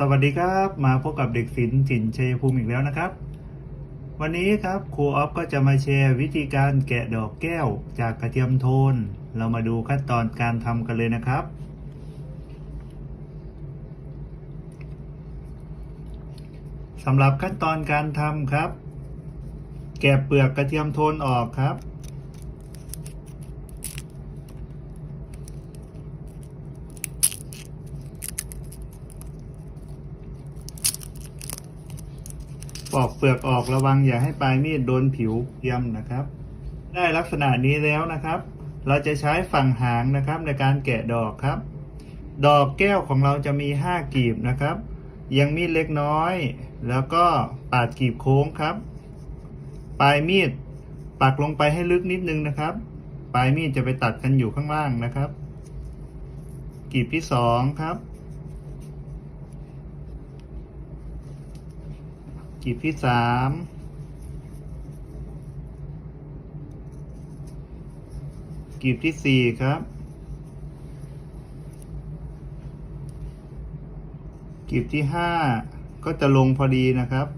สวัสดีครับ มาพบกับเด็กศิลป์ถิ่นชัยภูมิอีกแล้วนะครับ วันนี้ครับครูออฟก็จะมาแชร์วิธีการแกะดอกแก้วจากกระเทียมโทน เรามาดูขั้นตอนการทำกันเลยนะครับ สำหรับขั้นตอนการทำครับ แกะเปลือกกระเทียมโทนออกครับ ปอกเปลือกออกระวังอย่าให้ปลายมีดโดนผิวเทียมนะครับ ได้ลักษณะนี้แล้วนะครับ เราจะใช้ฝั่งหางนะครับในการแกะดอกครับ ดอกแก้วของเราจะมี 5 กีบนะครับ ยังมีดเล็กน้อย แล้วก็ปาดกีบโค้งครับ ปลายมีดปักลงไปให้ลึกนิดนึงนะครับ ปลายมีดจะไปตัดกันอยู่ข้างล่างนะครับ กีบที่สองครับ กีบที่สามกีบที่สี่ครับกีบที่ห้าก็จะลงพอดีนะครับ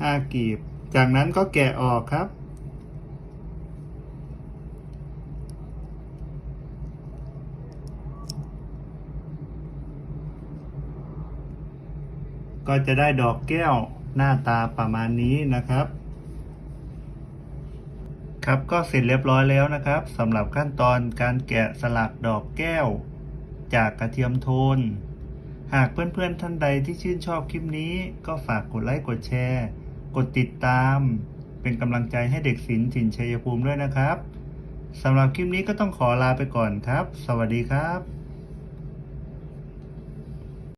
ห้ากีบ จากนั้นก็แกะออกครับ ก็จะได้ดอกแก้วหน้าตาประมาณนี้นะครับ ครับก็เสร็จเรียบร้อยแล้วนะครับสำหรับขั้นตอนการแกะสลักดอกแก้ว จากกระเทียมโทน หากเพื่อนๆท่านใดที่ชื่นชอบคลิปนี้ ก็ฝากกดไลค์กดแชร์ กดติดตาม เป็นกำลังใจให้เด็กศิลป์ถิ่นชัยภูมิด้วยนะครับสำหรับคลิปนี้ก็ต้องขอลาไปก่อนครับ สวัสดีครับ